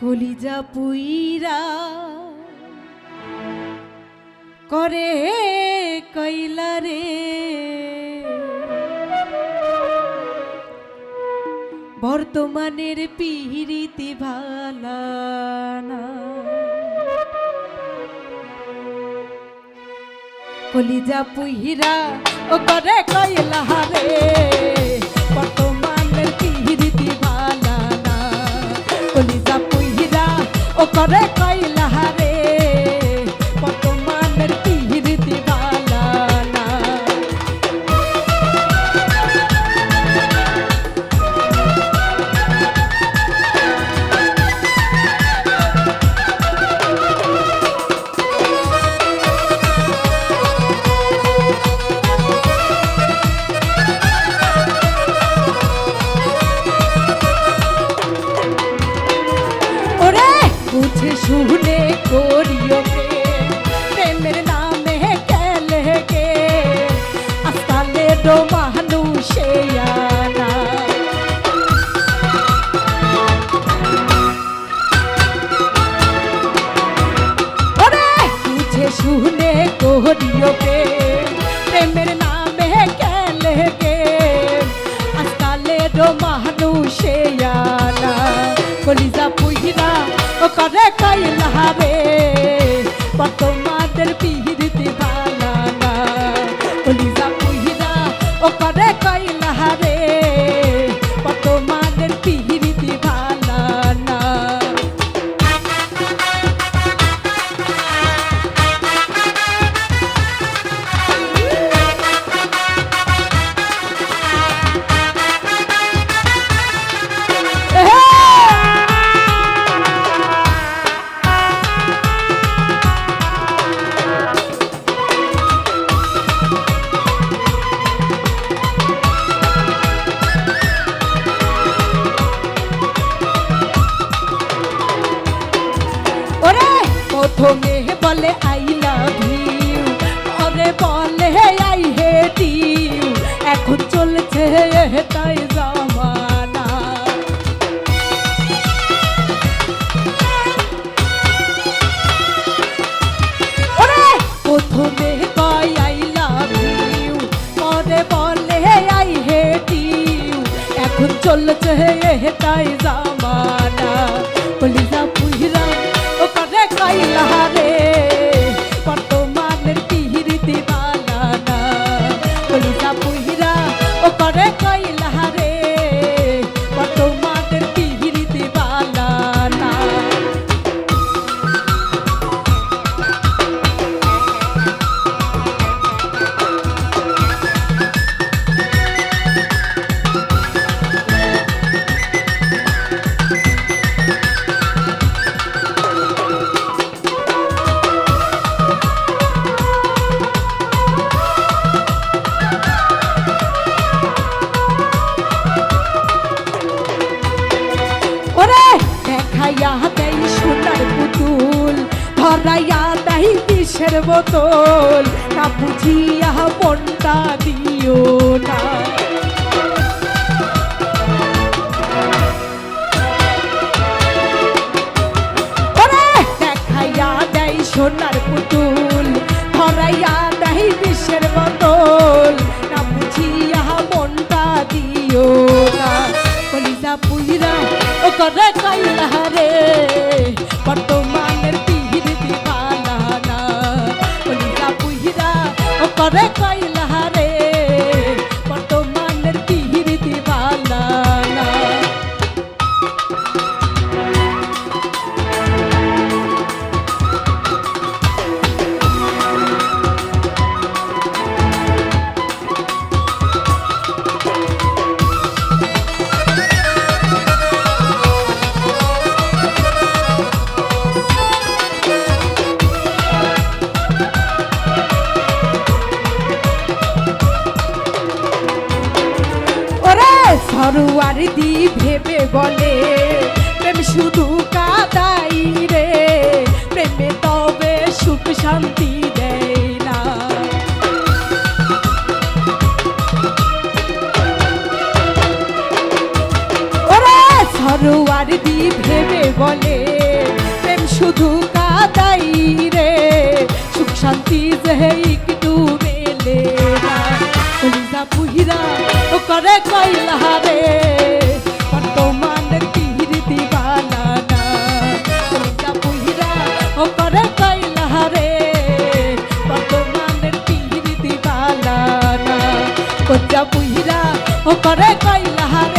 কলিজা পুইরা করে কইলা রে বর্তমানের পিহিরিতি ভালানা। কলিজা পুহিরা ও করে কইলা রে বর্তমানের ও করে কইলা শুনে করিও প্রেমের নামে কেলে কে আস্তালে ডো মানুষে আনা বুঝে শুনে করিও প্রেমের নামে কেলে কে আজকালে ডো মানুষে করে কাইলা হবে কলিজা পুহিরা ও করে কাইলা প্রথমে বলে, আই লাভ ইউ পরে বলে, আই হেট ইউ এখন চলছে তাই জামানা। প্রথমে কয়, আই লাভ ইউ পরে বলে, আই হেট ইউ এখন চলছে তাই জামানা। কইলা রে। ধরাইয়া দেই বিষের বোতল? না বুঝিয়া মনটা দিও না। দেখাইয়া দেই সোনার পুতুল। ধরাইয়া দেই বিষের বোতল? না বুঝিয়া মনটা দিও না। কলিজা পুইরা ও করে কাইলা রে করে কাইলা ঘরুয়ার দি ভেবে বলে, প্রেম শুধু কাদাই রে, প্রেমে তবে সুখ শান্তি দেয় না। ওরে ঘরুয়ার দি ভেবে বলে, প্রেম শুধু কাদাই রে, সুখ শান্তি যে একটু কইলা